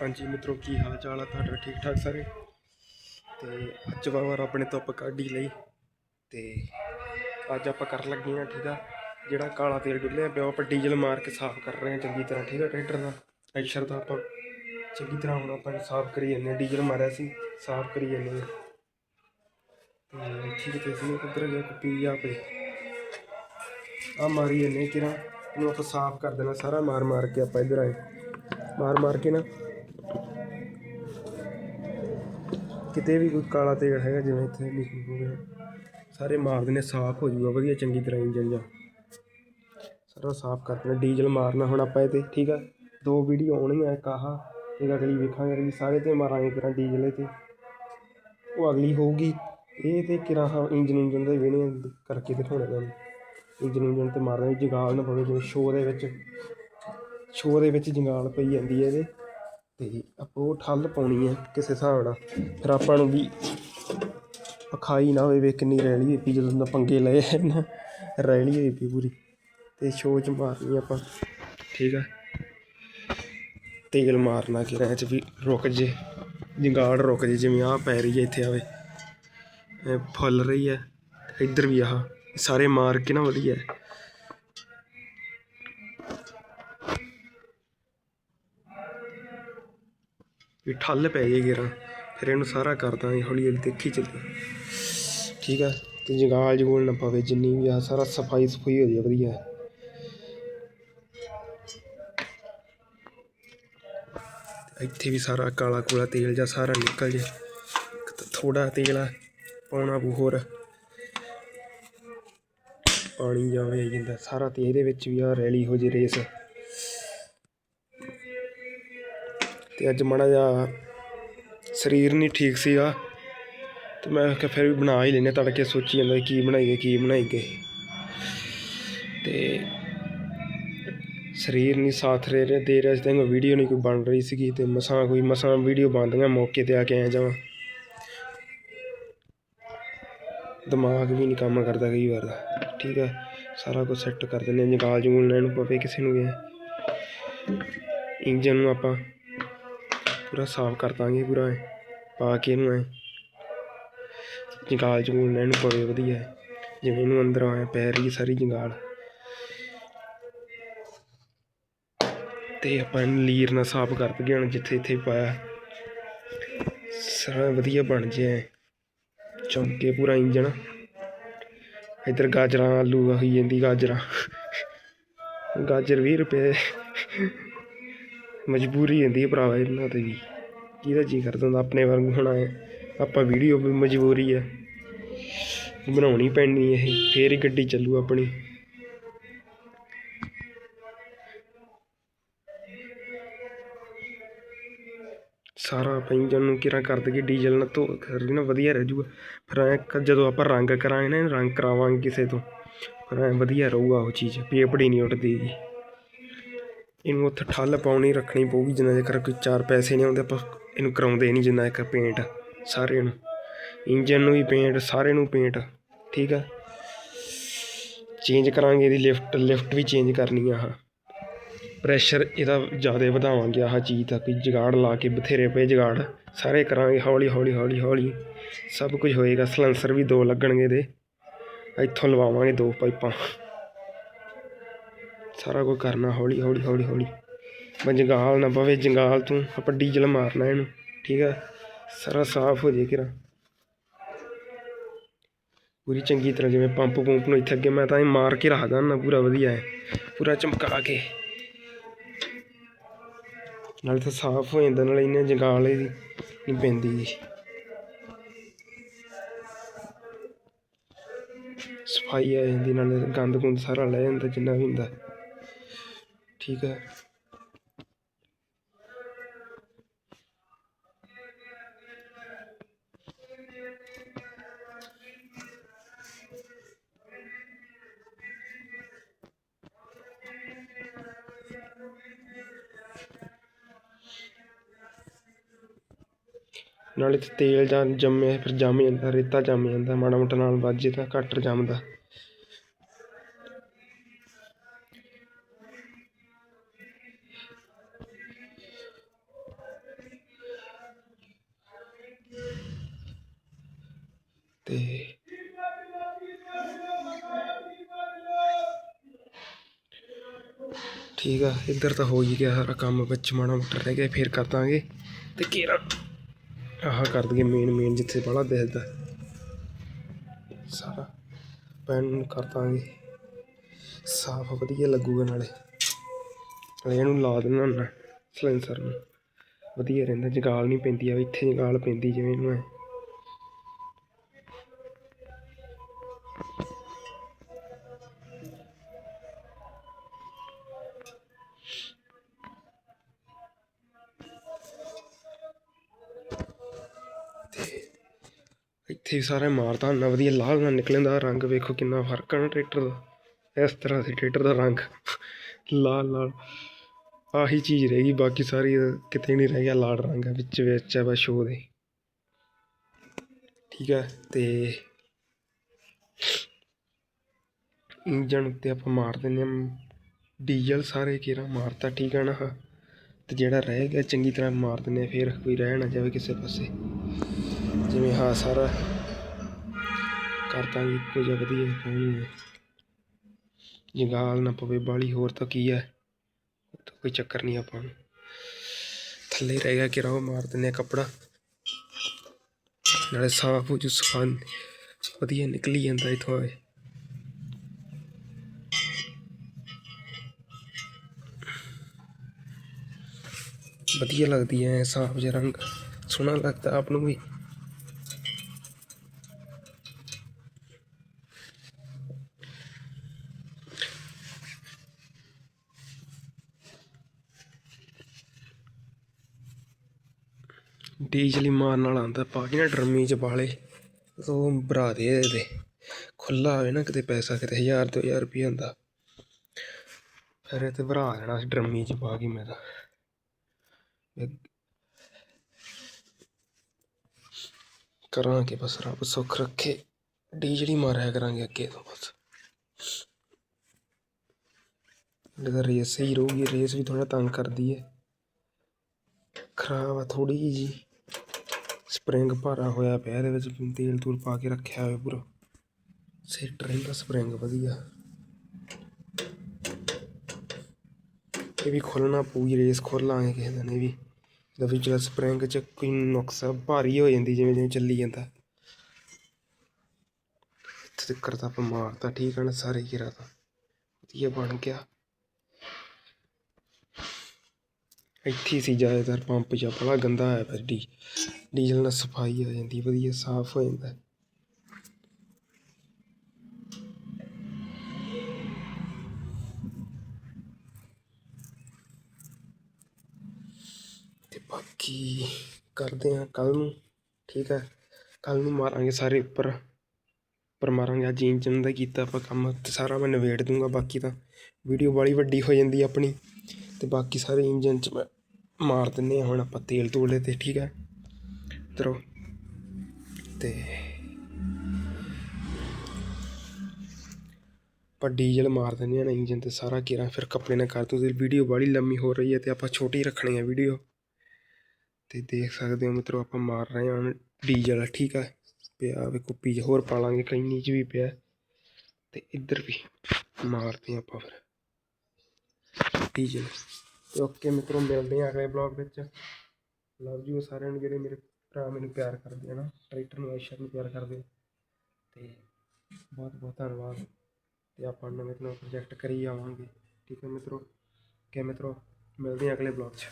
ਹਾਂਜੀ ਮਿੱਤਰੋ, ਕੀ ਹਾਲ ਚਾਲ ਆ? ਤੁਹਾਡਾ ਠੀਕ ਠਾਕ ਸਾਰੇ? ਤੇ ਅੱਜ ਵਾਰ ਆਪਣੇ ਧੁੱਪ ਕੱਢ ਹੀ ਲਈ। ਤੇ ਅੱਜ ਆਪਾਂ ਕਰਨ ਲੱਗੇ ਆ ਠੀਕ ਆ, ਜਿਹੜਾ ਕਾਲਾ ਤੇਲ ਡੁੱਲਿਆ ਪਿਆ ਆਪਾਂ ਡੀਜ਼ਲ ਮਾਰ ਕੇ ਸਾਫ਼ ਕਰ ਰਹੇ ਆ ਚੰਗੀ ਤਰ੍ਹਾਂ, ਠੀਕ ਆ? ਟਰੈਕਟਰ ਦਾ ਐਕਸ਼ਰ ਦਾ ਆਪਾਂ ਚੰਗੀ ਤਰ੍ਹਾਂ ਹੁਣ ਆਪਾਂ ਸਾਫ਼ ਕਰੀ ਜਾਂਦੇ ਹਾਂ। ਡੀਜ਼ਲ ਮਾਰਿਆ ਸੀ, ਸਾਫ਼ ਕਰੀ ਜਾਂਦੇ ਹਾਂ। ਤੇ ਠੀਕ ਤੇ ਸੀ ਕਿੱਧਰ ਗਿਆ ਕੁੱਪੀ ਆ ਪਈ ਆ ਮਾਰੀ ਜਾਂਦੇ ਕਿਰਾਂ, ਇਹਨੂੰ ਆਪਾਂ ਸਾਫ਼ ਕਰ ਦੇਣਾ, ਸਾਰਾ ਮਾਰ ਮਾਰ ਕੇ ਆਪਾਂ ਇੱਧਰ ਆਏ। ਮਾਰ ਮਾਰ ਕੇ ਨਾ। ਕਿਤੇ ਵੀ ਕੋਈ ਕਾਲਾ ਤੇਲ ਹੈਗਾ, ਜਿਵੇਂ ਇੱਥੇ ਲਿਖੀ ਹੋਵੇ ਸਾਰੇ ਮਾਰਦੇ ਨੇ ਸਾਫ਼ ਹੋ ਜੂਗਾ ਵਧੀਆ, ਚੰਗੀ ਤਰ੍ਹਾਂ ਇੰਜਨ ਜਾ। ਸਾਰਾ ਸਾਫ਼ ਕਰ ਦੇਣਾ, ਡੀਜ਼ਲ ਮਾਰਨਾ ਹੁਣ ਆਪਾਂ ਇਹ ਤੇ ਠੀਕ ਆ? ਦੋ ਵੀਡੀਓ ਆਉਣਗੀਆਂ ਇੱਕ ਆਹ, ਇੱਕ ਅਗਲੀ ਵੇਖਾਂਗੇ, ਅਗਲੀ ਸਾਰੇ ਤੇ ਮਾਰਾਂਗੇ ਕਿਰਾਂ ਡੀਜ਼ਲ ਤੇ ਉਹ ਅਗਲੀ ਹੋਊਗੀ, ਇਹ ਤੇ ਕਿਰਾਂ ਹਾਂ ਇੰਜਨ ਇੰਜਨ ਦੇ ਵੇਣੇ ਕਰਕੇ ਦਿਖਾਉਣੇ ਤੁਹਾਨੂੰ। ਇੰਜਨ ਇੰਜਨ ਤੇ ਮਾਰਦੇ ਜੰਗਾਲ ਨਾ ਪਵੇ ਜਿਵੇਂ ਸ਼ੋਅ ਦੇ ਵਿੱਚ। ਸ਼ੋਅ ਦੇ ਵਿੱਚ ਜੰਗਾਲ ਪਈ ਜਾਂਦੀ ਹੈ ਇਹਦੇ ਤੇ ਆਪਾਂ ਉਹ ਠੱਲ ਪਾਉਣੀ ਹੈ ਕਿਸੇ ਹਿਸਾਬ ਨਾਲ। ਫਿਰ ਆਪਾਂ ਨੂੰ ਵੀ ਅਖਾਈ ਨਾ ਹੋਵੇ ਵੇ ਕਿੰਨੀ ਰੈਲੀ ਹੋਈ ਪਈ ਜਦੋਂ ਦਾ ਪੰਗੇ ਲਏ ਹੈ ਨਾ ਰੈਲੀ ਹੋਈ ਪਈ ਪੂਰੀ ਤੇ ਸ਼ੋਅ ਚ ਮਾਰਨੀ ਆਪਾਂ। ਠੀਕ ਆ। ਤੇਲ ਮਾਰਨਾ ਕਿ ਰਹਿ ਚ ਵੀ ਰੁਕ ਜੇ, ਜੰਗਾਲ ਰੁਕ ਜੇ, ਜਿਵੇਂ ਆਹ ਪੈ ਰਹੀ ਹੈ ਇੱਥੇ ਆਵੇ। ਇਹ ਫੁੱਲ ਰਹੀ ਹੈ, ਇੱਧਰ ਵੀ ਆਹ, ਸਾਰੇ ਮਾਰ ਕੇ ਨਾ ਵਧੀਆ। ਵੀ ਠੱਲ ਪੈ ਜੇ ਗੇਰਾ। ਫਿਰ ਇਹਨੂੰ ਸਾਰਾ ਕਰ ਦਾਂਗੇ, ਹੌਲੀ ਹੌਲੀ ਦੇਖੀ ਚੱਲੀ ਠੀਕ ਆ, ਤੇ ਜੰਗਾਲ ਜਗੂਲ ਨਾ ਪਵੇ, ਜਿੰਨੀ ਵੀ ਆ, ਸਾਰਾ ਸਫ਼ਾਈ ਸਫ਼ਾਈ ਹੋ ਜਾਏ ਵਧੀਆ। ਇੱਥੇ ਵੀ ਸਾਰਾ ਕਾਲਾ ਕੂਲਾ ਤੇਲ ਜਾਂ ਸਾਰਾ ਨਿਕਲ ਜੇ। ਥੋੜਾ ਤੇਲ ਆ, ਪਾਉਣਾ ਬੂ ਹੋਰ। ਪਾਣੀ ਜਾਵੇ, ਆਈ ਜਾਂਦਾ। ਸਾਰਾ ਤੇ ਇਹਦੇ ਵਿੱਚ ਵੀ ਆ ਰੈਲੀ ਹੋ ਜੇ ਰੇਸ। ਅਤੇ ਅੱਜ ਮਾੜਾ ਜਿਹਾ ਸਰੀਰ ਨਹੀਂ ਠੀਕ ਸੀਗਾ ਅਤੇ ਮੈਂ ਕਿਹਾ ਫਿਰ ਵੀ ਬਣਾ ਹੀ ਲੈਨੇ ਤੜਕੇ, ਸੋਚੀ ਜਾਂਦਾ ਕੀ ਬਣਾਈਏ ਕੀ ਬਣਾਈਏ। ਅਤੇ ਸਰੀਰ ਨਹੀਂ ਸਾਥ ਰਹਿ ਰਿਹਾ, ਦੇ ਰਿਹਾ ਸੀ ਵੀਡੀਓ ਨਹੀਂ ਕੋਈ ਬਣ ਰਹੀ ਸੀਗੀ ਤੇ ਮਸਾਂ ਕੋਈ ਮਸਾਂ ਵੀਡੀਓ ਬਣਦੀਆਂ ਮੌਕੇ ਤੇ ਆ ਕੇ ਆ ਜਾਵਾਂ। ਦਿਮਾਗ ਵੀ ਨਹੀਂ ਕੰਮ ਕਰਦਾ ਕਈ ਵਾਰ ਠੀਕ ਹੈ, ਸਾਰਾ ਕੁਝ ਸੈੱਟ ਕਰ ਦਿੰਦੇ ਹਾਂ ਜਗਾਲ ਜਗੂਲ ਲੈਣ ਨੂੰ ਪਵੇ ਕਿਸੇ ਨੂੰ ਵੀ। ਇੰਜਨ ਨੂੰ ਆਪਾਂ ਪੂਰਾ ਸਾਫ਼ ਕਰ ਦਾਂਗੇ ਪੂਰਾ ਐਂ, ਪਾ ਕੇ ਇਹਨੂੰ ਐ। ਜੰਗਾਲ ਜਗੂਲ ਲੈਣ ਨੂੰ ਪਵੇ ਵਧੀਆ ਜਿਵੇਂ ਇਹਨੂੰ ਅੰਦਰ ਆਏ ਪੈ ਰਹੀ ਸਾਰੀ ਜੰਗਾਲ। ਤੇ ਆਪਾਂ ਇਹਨੂੰ ਲੀਰ ਨਾਲ ਸਾਫ਼ ਕਰ ਦਈਏ ਹੁਣ ਜਿੱਥੇ ਇੱਥੇ ਪਾਇਆ। ਸਾਰਾ ਵਧੀਆ ਬਣ ਜਾਏ ਚੌਂਕੇ ਪੂਰਾ ਇੰਜਣ ਇੱਧਰ ਗਾਜਰਾਂ, ਆਲੂ ਹੋਈ ਜਾਂਦੀ ਗਾਜਰਾਂ। ਗਾਜਰ 20 ਰੁਪਏ। ਮਜਬੂਰੀ ਹੁੰਦੀ ਹੈ ਭਰਾਵਾ ਇਹਨਾਂ ਤੇ ਵੀ। ਕਿਹਦਾ ਜੀ ਕਰਦਾ ਹੁੰਦਾ, ਆਪਣੇ ਵਾਂਗੂ ਹੋਣਾ ਹੈ। ਆਪਾਂ ਵੀਡੀਓ ਵੀ ਮਜਬੂਰੀ ਹੈ। ਬਣਾਉਣੀ ਪੈਣੀ ਹੈ ਫੇਰ ਹੀ ਗੱਡੀ ਚੱਲੂ ਆਪਣੀ। ਸਾਰਾ ਆਪਾਂ ਨੂੰ ਕਿਰਾ ਕਰ ਦਈਏ ਡੀਜ਼ਲ ਨਾਲ ਧੋ ਕਰੀ ਨਾ ਵਧੀਆ ਰਹਿ ਜੂਗਾ ਫਿਰ ਐਂ ਜਦੋਂ ਆਪਾਂ ਰੰਗ ਕਰਾਂਗੇ ਨਾ, ਰੰਗ ਕਰਾਵਾਂਗੇ ਕਿਸੇ ਤੋਂ ਫਿਰ ਐਂ ਵਧੀਆ ਰਹੂਗਾ ਉਹ ਚੀਜ਼ ਪੇਪੜੀ ਨਹੀਂ ਉੱਡਦੀ ਇਹਨੂੰ ਉੱਥੇ ਠੱਲ ਪਾਉਣੀ ਰੱਖਣੀ ਪਊਗੀ, ਜਿੰਨਾ ਜੇਕਰ ਕੋਈ ਚਾਰ ਪੈਸੇ ਨਹੀਂ ਆਉਂਦੇ ਆਪਾਂ ਇਹਨੂੰ ਕਰਾਉਂਦੇ ਨਹੀਂ ਜਿੰਨਾ ਇੱਕ ਪੇਂਟ ਸਾਰੇ ਨੂੰ। ਇੰਜਨ ਨੂੰ ਵੀ ਪੇਂਟ ਸਾਰੇ ਨੂੰ ਪੇਂਟ ਠੀਕ ਆ? ਚੇਂਜ ਕਰਾਂਗੇ ਇਹਦੀ ਲਿਫਟ ਲਿਫਟ ਵੀ ਚੇਂਜ ਕਰਨੀ ਆ ਆਹ। ਪ੍ਰੈਸ਼ਰ ਇਹਦਾ ਜ਼ਿਆਦਾ ਵਧਾਵਾਂਗੇ ਆਹ ਚੀਜ਼ ਦਾ ਕੋਈ ਜਗਾੜ ਲਾ ਕੇ ਬਥੇਰੇ ਪਏ ਜਗਾੜ। ਸਾਰੇ ਕਰਾਂਗੇ ਹੌਲੀ ਹੌਲੀ ਹੌਲੀ ਹੌਲੀ। ਸਭ ਕੁਝ ਹੋਏਗਾ ਸਲੈਂਸਰ ਵੀ ਦੋ ਲੱਗਣਗੇ ਇਹਦੇ। ਇੱਥੋਂ ਲਵਾਵਾਂਗੇ ਦੋ ਪਾਈਪਾਂ। ਸਾਰਾ ਕੁਝ ਕਰਨਾ, ਹੌਲੀ ਹੌਲੀ ਹੌਲੀ ਹੌਲੀ। ਮੈਂ ਜੰਗਾਲ ਨਾ ਪਵੇ, ਜੰਗਾਲ ਤੋਂ ਆਪਾਂ ਡੀਜ਼ਲ ਮਾਰਨਾ ਇਹਨੂੰ, ਠੀਕ ਹੈ ਸਾਰਾ ਸਾਫ਼ ਹੋ ਜੇ ਕਿਰਾ। ਪੂਰੀ ਚੰਗੀ ਤਰ੍ਹਾਂ ਜਿਵੇਂ ਪੰਪ ਪੰਪ ਨੂੰ ਇੱਥੇ ਅੱਗੇ ਮੈਂ ਤਾਂ ਇਹ ਮਾਰ ਕੇ ਰੱਖਦਾ ਨਾ ਪੂਰਾ ਵਧੀਆ ਹੈ। ਪੂਰਾ ਚਮਕਾ ਕੇ। ਨਾਲੇ ਤਾਂ ਸਾਫ਼ ਹੋ ਜਾਂਦਾ, ਨਾਲੇ ਇਹਨੇ ਜੰਗਾਲ ਇਹਦੀ ਨਹੀਂ ਪੈਂਦੀ ਸਫ਼ਾਈ ਆ ਜਾਂਦੀ, ਨਾਲੇ ਗੰਦ ਗੁੰਦ ਸਾਰਾ ਲੈ ਜਾਂਦਾ, ਜਿੰਨਾ ਵੀ ਹੁੰਦਾ। ਠੀਕ ਹੈ। ਨਾਲੇ ਤੇਲ ਜਾਂ ਜੰਮੇ ਫਿਰ ਜੰਮ ਜਾਂਦਾ, ਰੇਤਾ ਜੰਮ ਜਾਂਦਾ, ਮਾੜਾ ਮੋਟਾ ਨਾਲ ਵੱਜੇ ਤਾਂ ਘੱਟ ਜੰਮਦਾ। ਠੀਕ ਆ ਇੱਧਰ ਤਾਂ ਹੋ ਹੀ ਗਿਆ ਸਾਰਾ ਕੰਮ ਵਿੱਚ ਮਾੜਾ ਮੋਟਾ ਰਹਿ ਗਿਆ ਫਿਰ ਕਰ ਦਾਂਗੇ। ਤੇ ਕੇਰਾ। ਆਹ ਕਰ ਦਈਏ ਮੇਨ ਮੇਨ ਜਿੱਥੇ ਬੜਾ ਦਿਖਦਾ। ਸਾਰਾ ਪੈਨ ਨੂੰ ਕਰ ਦਾਂਗੇ। ਸਾਫ਼ ਵਧੀਆ ਲੱਗੂਗਾ ਨਾਲੇ। ਨਾਲੇ ਇਹਨੂੰ ਲਾ ਦੇਣਾ ਨਾ ਸਲੈਂਸਰ ਨੂੰ। ਵਧੀਆ ਰਹਿੰਦਾ ਜਗਾਲ ਨਹੀਂ ਪੈਂਦੀ ਆ ਇੱਥੇ ਜਗਾਲ ਪੈਂਦੀ ਜਿਵੇਂ ਇਹਨੂੰ ਐ। ਇੱਥੇ ਵੀ ਸਾਰਾ ਮਾਰਦਾ ਨਾ ਵਧੀਆ ਲਾਲ ਨਾਲ ਨਿਕਲਦਾ, ਰੰਗ ਵੇਖੋ ਕਿੰਨਾ ਫ਼ਰਕ ਆ ਨਾ ਟਰੈਕਟਰ ਦਾ। ਇਸ ਤਰ੍ਹਾਂ ਸੀ ਟਰੈਕਟਰ ਦਾ ਰੰਗ, ਲਾਲ ਲਾਲ। ਆਹੀ ਚੀਜ਼ ਰਹਿ ਗਈ, ਬਾਕੀ ਸਾਰੀ ਕਿਤੇ ਨਹੀਂ ਰਹਿ ਗਿਆ ਲਾਲ ਰੰਗ ਆ ਵਿੱਚ ਵਿੱਚ ਆ ਬਸ ਸ਼ੋ ਦੇ। ਠੀਕ ਹੈ ਤੇ ਇੰਜਣ ਉੱਤੇ ਆਪਾਂ ਮਾਰ ਦਿੰਦੇ ਹਾਂ। ਡੀਜ਼ਲ ਸਾਰੇ ਕੇਰਾ ਮਾਰਤਾ, ਠੀਕ ਹੈ ਨਾ। ਆਹ। ਤੇ ਜਿਹੜਾ ਰਹਿ ਗਿਆ, ਚੰਗੀ ਤਰ੍ਹਾਂ ਮਾਰ ਦਿੰਦੇ ਹਾਂ, ਫਿਰ ਕੋਈ ਰਹਿ ਨਾ ਜਾਵੇ ਕਿਸੇ ਪਾਸੇ। ਜਿਵੇਂ ਹਾਂ ਸਾਰਾ ਕਰਤਾ ਇੱਕੋ ਜਿਹਾ ਵਧੀਆ ਪਾਣੀ ਜੰਗਾਲ ਨਾ ਪਵੇ ਬਾਲੀ, ਹੋਰ ਤਾਂ ਕੀ ਹੈ? ਕੋਈ ਚੱਕਰ ਨਹੀਂ ਆਪਾਂ ਨੂੰ। ਥੱਲੇ ਰਹਿ ਗਿਆ ਕਿ ਉਹ ਮਾਰ ਦਿੰਦੇ ਆ ਕੱਪੜਾ। ਨਾਲੇ ਸਾਫ਼ ਹੋ ਜੂ ਸਫਾਨ ਵਧੀਆ ਨਿਕਲੀ ਜਾਂਦਾ ਇਥੋਂ ਆਏ। ਵਧੀਆ ਲੱਗਦੀ ਹੈ, ਸਾਫ਼ ਜਿਹਾ ਰੰਗ। ਸੋਹਣਾ ਲੱਗਦਾ ਆਪ ਨੂੰ ਵੀ। ਡੀਜ਼ਲ ਹੀ ਮਾਰਨ ਵਾਲਾ ਆਉਂਦਾ ਪਾ ਕੇ ਨਾ ਡਰਮੀ ਚ ਬਾਲੇ ਉਹ ਭਰਾ ਦੇ ਇਹਦੇ। ਖੁੱਲਾ ਹੋਵੇ ਨਾ ਕਿਤੇ ਪੈਸਾ, ਕਿਤੇ 1000 2000 ਰੁਪਏ ਹੁੰਦਾ। ਫਿਰ ਇਹ ਤੇ ਭਰਾ ਦੇਣਾ ਸੀ ਡਰਮੀ ਚ ਪਾ ਕੇ ਮੈਂ ਤਾਂ। ਕਰਾਂਗੇ ਬਸ ਰੱਬ ਸੁੱਖ ਰੱਖੇ। ਡੀਜ਼ਲ ਹੀ ਮਾਰਿਆ ਕਰਾਂਗੇ ਅੱਗੇ ਤੋਂ ਬਸ। ਇਹਦਾ ਰੇਸ ਸਹੀ ਰਹੂਗੀ, ਰੇਸ ਵੀ ਥੋੜਾ ਤੰਗ ਕਰਦੀ ਹੈ। ਖਰਾਬ ਆ ਥੋੜੀ ਜੀ। ਸਪਰਿੰਗ ਭਾਰਾ ਹੋਇਆ ਪਿਆ, ਇਹਦੇ ਵਿੱਚ ਤੇਲ ਤੂਲ ਪਾ ਕੇ ਰੱਖਿਆ ਹੋਇਆ ਪੂਰਾ। ਸੈਟ ਰਹਿੰਦਾ ਸਪਰਿੰਗ ਵਧੀਆ। ਇਹ ਵੀ ਖੋਲਣਾ ਪੂਰੀ ਰੇਸ ਖੋਲਾਂਗੇ ਕਿਸੇ ਦਿਨ, ਇਹ ਵੀ। ਇਹਦਾ ਵਿਚਲਾ ਸਪਰਿੰਗ ਚ ਕੋਈ ਨੁਕਸ ਭਾਰੀ ਹੋ ਜਾਂਦੀ, ਜਿਵੇਂ ਜਿਵੇਂ ਚੱਲੀ ਜਾਂਦਾ। ਇੱਥੇ ਤੱਕ ਤਾਂ ਆਪਾਂ ਮਾਰਤਾ, ਠੀਕ ਆ ਨਾ, ਸਾਰੇ ਗਿਰਾ ਤਾਂ ਵਧੀਆ ਬਣ ਗਿਆ। ਇੱਥੇ ਹੀ ਸੀ ਜ਼ਿਆਦਾਤਰ ਪੰਪ ਜਾਂ ਬੜਾ ਗੰਦਾ ਹੈ ਫਿਰ ਡੀ, ਡੀਜ਼ਲ ਨਾਲ ਸਫ਼ਾਈ ਆ ਜਾਂਦੀ, ਵਧੀਆ ਸਾਫ਼ ਹੋ ਜਾਂਦਾ। ਤੇ ਬਾਕੀ ਕਰਦੇ ਆ ਕੱਲ ਨੂੰ, ਠੀਕ ਹੈ? ਕੱਲ ਨੂੰ ਮਾਰਾਂਗੇ ਸਾਰੇ ਉੱਪਰ ਉੱਪਰ ਮਾਰਾਂਗੇ ਅੱਜ ਇੰਜਨ ਦਾ ਕੀਤਾ ਆਪਾਂ ਕੰਮ, ਤੇ ਸਾਰਾ ਮੈਂ ਨਵੇੜ ਦੂੰਗਾ ਬਾਕੀ ਤਾਂ। ਵੀਡੀਓ ਬਾਲੀ ਵੱਡੀ ਹੋ ਜਾਂਦੀ ਆਪਣੀ, ਤੇ ਬਾਕੀ ਸਾਰੇ ਇੰਜਨ ਚ ਮੈਂ ਮਾਰ ਦਿੰਨੇ ਆ ਹੁਣ ਆਪਾਂ ਤੇਲ ਤੂਲੇ ਤੇ, ਠੀਕ ਹੈ? ਤਰੋ। ਤੇ ਆਪਾਂ ਡੀਜ਼ਲ ਮਾਰ ਦਿੰਦੇ ਆ ਨਾ ਇੰਜਨ ਤੇ ਸਾਰਾ ਘੇਰਾ ਫਿਰ ਕੱਪੜੇ ਨਾਲ ਕਰ ਦੂੰ ਵੀਡੀਓ ਬਾਲੀ ਲੰਮੀ ਹੋ ਰਹੀ ਹੈ ਤੇ ਆਪਾਂ ਛੋਟੀ ਰੱਖਣੀ ਹੈ ਵੀਡੀਓ। ਤੇ ਦੇਖ ਸਕਦੇ ਹੋ ਮਿੱਤਰੋ, ਆਪਾਂ ਮਾਰ ਰਹੇ ਹਾਂ ਹੁਣ ਡੀਜ਼ਲ ਠੀਕ ਹੈ? ਪਿਆ ਵੇਖੋ ਪੀਜ਼, ਹੋਰ ਪਾ ਲਾਂਗੇ, ਕਈ 'ਚ ਵੀ ਪਿਆ। ਤੇ ਇੱਧਰ ਵੀ ਮਾਰਦੇ ਹਾਂ ਆਪਾਂ ਫਿਰ। ਡੀਜ਼ਲ। ਤੇ ਓਕੇ ਮਿੱਤਰੋ, ਮਿਲਦੇ ਹਾਂ ਅਗਲੇ ਬਲੌਗ ਵਿੱਚ। ਲਵ ਯੂ ਸਾਰਿਆਂ ਨੂੰ, ਜਿਹੜੇ ਮੇਰੇ ਭਰਾ ਮੈਨੂੰ ਪਿਆਰ ਕਰਦੇ ਆ ਨਾ, ਟਰੈਕਟਰ ਨੂੰ ਐਸ਼ਰ ਨੂੰ ਪਿਆਰ ਕਰਦੇ ਆ। ਤੇ ਬਹੁਤ ਬਹੁਤ ਧੰਨਵਾਦ। ਤੇ ਆਪਾਂ ਨਵੇਂ ਨਵੇਂ ਪ੍ਰੋਜੈਕਟ ਕਰੀ ਜਾਵਾਂਗੇ ਠੀਕ ਹੈ ਮਿੱਤਰੋ? ਕਿ ਮਿੱਤਰੋ, ਮਿਲਦੇ ਹਾਂ ਅਗਲੇ ਬਲੌਗ 'ਚ।